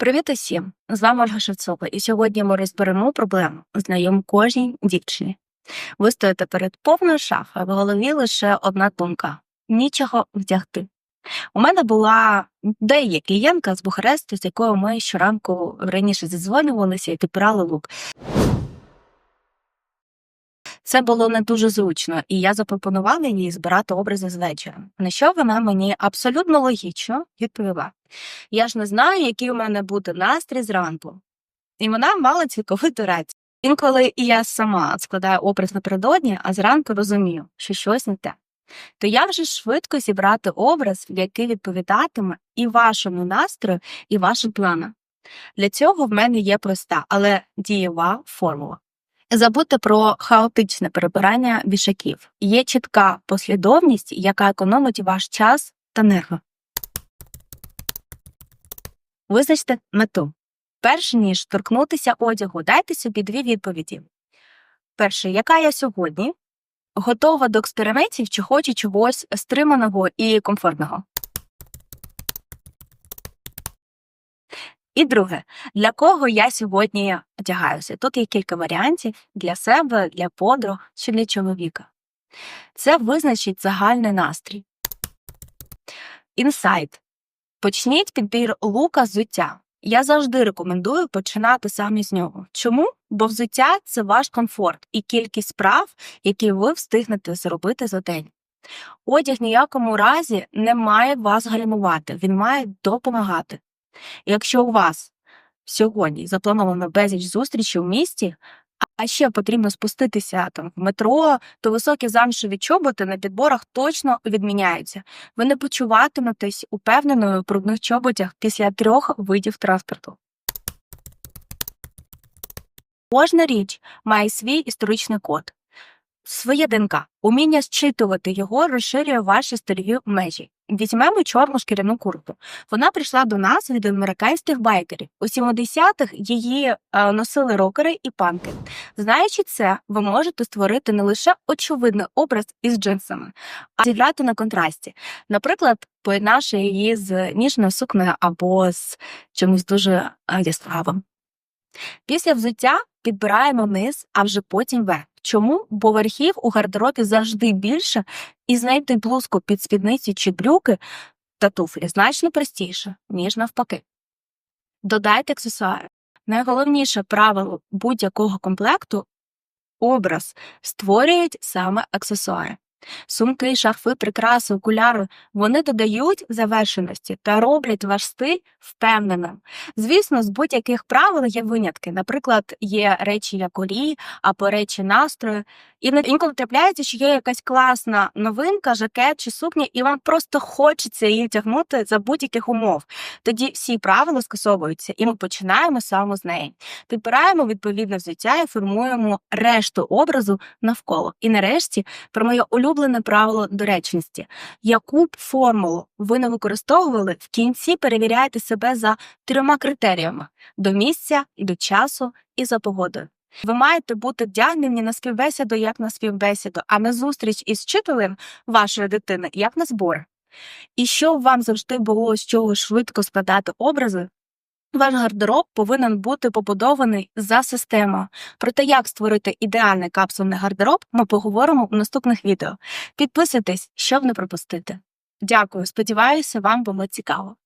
Привіт усім! З вами Ольга Шевцова, і сьогодні ми розберемо проблему, знайому кожній дівчині. Ви стоїте перед повною шафою, в голові лише одна думка нічого вдягти. У мене була деяка клієнтка з Бухаресту, з якою ми щоранку раніше зізвонювалися і підбирали лук. Це було не дуже зручно, і я запропонувала їй збирати образи з вечора. На що вона мені абсолютно логічно відповіла: Я ж не знаю, який у мене буде настрій зранку. І вона мала цілковиту рацію. Інколи і я сама складаю образ напередодні, а зранку розумію, що щось не те. То як же швидко зібрати образ, який відповідатиме і вашому настрою, і вашим планам? Для цього в мене є проста, але дієва формула. Забудьте про хаотичне перебирання вішаків. Є чітка послідовність, яка економить ваш час та нерви. Визначте мету. Перш ніж торкнутися одягу, дайте собі дві відповіді. Перше, яка я сьогодні? Готова до експериментів чи хочу чогось стриманого і комфортного? І друге, для кого я сьогодні одягаюся? Тут є кілька варіантів для себе, для подруг чи для чоловіка. Це визначить загальний настрій. Інсайт. Почніть підбір лука взуття. Я завжди рекомендую починати саме з нього. Чому? Бо взуття це ваш комфорт і кількість справ, які ви встигнете зробити за день. Одяг ніякому разі не має вас гальмувати, він має допомагати. Якщо у вас сьогодні заплановано безліч зустрічей у місті, а ще потрібно спуститися там в метро, то високі замшеві чоботи на підборах точно відміняються. Ви не почуватиметесь упевненою в брудних чоботях після трьох видів транспорту. Кожна річ має свій історичний код. Своє ДНК. Уміння зчитувати його розширює ваші стильові межі. Візьмемо чорну шкіряну куртку. Вона прийшла до нас від американських байкерів. У 70-х її е, носили рокери і панки. Знаючи це, ви можете створити не лише очевидний образ із джинсами, а зіграти на контрасті. Наприклад, поєднавши її з ніжною сукнею або з чимось дуже е, яскравим. Після взуття підбираємо низ, а вже потім верх. Чому? Бо верхів у гардеробі завжди більше, і знайти блузку під спідниці чи брюки та туфлі значно простіше, ніж навпаки. Додайте аксесуари. Найголовніше правило будь-якого комплекту образ створюють саме аксесуари. Сумки, шарфи, прикраси, окуляри вони додають завершеності та роблять ваш стиль впевненим. Звісно, з будь-яких правил є винятки. Наприклад, є речі як олії або речі настрою. І інколи трапляється, що є якась класна новинка, жакет чи сукня, і вам просто хочеться її вдягнути за будь-яких умов. Тоді всі правила скасовуються, і ми починаємо саме з неї. Підбираємо відповідне взуття і формуємо решту образу навколо. І нарешті про моє улюблене правило доречності. Яку б формулу ви не використовували, в кінці перевіряйте себе за трьома критеріями: до місця, і до часу, і за погодою. Ви маєте бути вдягнені на співбесіду як на співбесіду, а на зустріч із вчителем вашої дитини як на збори. І щоб вам завжди було з чого швидко складати образи, ваш гардероб повинен бути побудований за системою. Про те, як створити ідеальний капсульний гардероб, ми поговоримо в наступних відео. Підписуйтесь, щоб не пропустити. Дякую, сподіваюся, вам було цікаво.